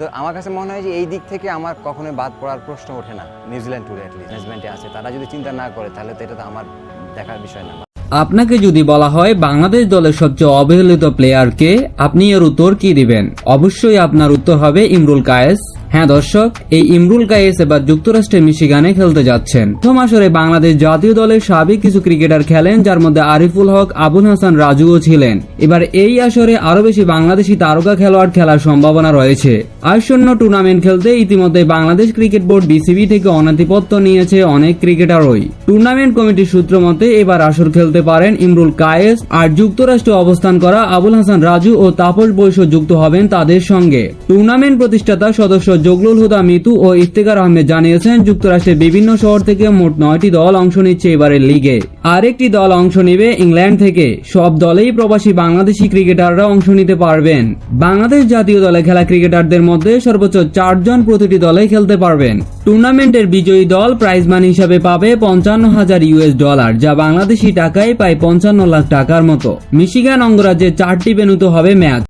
তো আমার কাছে মনে হয় যে এই দিক থেকে আমার কখনোই বাদ পড়ার প্রশ্ন ওঠে না, নিউজিল্যান্ড ট্যুরে অ্যাটলিস্ট ম্যানেজমেন্টে আছে। তারা যদি চিন্তা না করে, তাহলে তো এটা তো আমার দেখার বিষয় না। আপনাকে যদি বলা হয় বাংলাদেশ দলের সবচেয়ে অবহেলিত প্লেয়ারকে আপনি এর উত্তর কি দিবেন? অবশ্যই আপনার উত্তর হবে ইমরুল কায়েস। হ্যাঁ দর্শক, এই ইমরুল কায়েস এবার যুক্তরাষ্ট্রের মিশিগানে খেলতে যাচ্ছেন। প্রথম আসরে বাংলাদেশ জাতীয় দলের সাবেক কিছু ক্রিকেটার খেলেন, যার মধ্যে আরিফুল হক, আবুল হাসান রাজুও ছিলেন। এবার এই আসরে আরও বেশি বাংলাদেশি তারকা খেলোয়াড় খেলার সম্ভাবনা রয়েছে। আসন্ন টুর্নামেন্ট খেলতে ইতিমধ্যে বাংলাদেশ ক্রিকেট বোর্ড বিসিবি থেকে অনাধিপত্য নিয়েছে অনেক ক্রিকেটারই। টুর্নামেন্ট কমিটির সূত্র মতে, এবার আসর খেলতে পারেন ইমরুল কায়েস, আর যুক্তরাষ্ট্রে অবস্থান করা আবুল হাসান রাজু ও তাপস বৈশ্য যুক্ত হবেন তাদের সঙ্গে। টুর্নামেন্ট প্রতিষ্ঠাতা সদস্য জগলুল হুদা মিতু ও ইফতেকার আহমেদ জানিয়েছেন, যুক্তরাষ্ট্রের বিভিন্ন শহর থেকে মোট নয়টি দল অংশ নিচ্ছে এবারের লিগে। আরেকটি দল অংশ নেবে ইংল্যান্ড থেকে। সব দলেই প্রবাসী বাংলাদেশি ক্রিকেটাররা অংশ নিতে পারবেন। বাংলাদেশ জাতীয় দলে খেলা ক্রিকেটারদের মধ্যে সর্বোচ্চ চারজন প্রতিটি দলে খেলতে পারবেন। টুর্নামেন্টের বিজয়ী দল প্রাইজ মানি হিসাবে পাবে পঞ্চান্ন হাজার ইউএস ডলার, যা বাংলাদেশি টাকায় প্রায় পঞ্চান্ন লাখ টাকার মতো। মিশিগান অঙ্গরাজ্যে চারটি বেনুতে হবে ম্যাচ।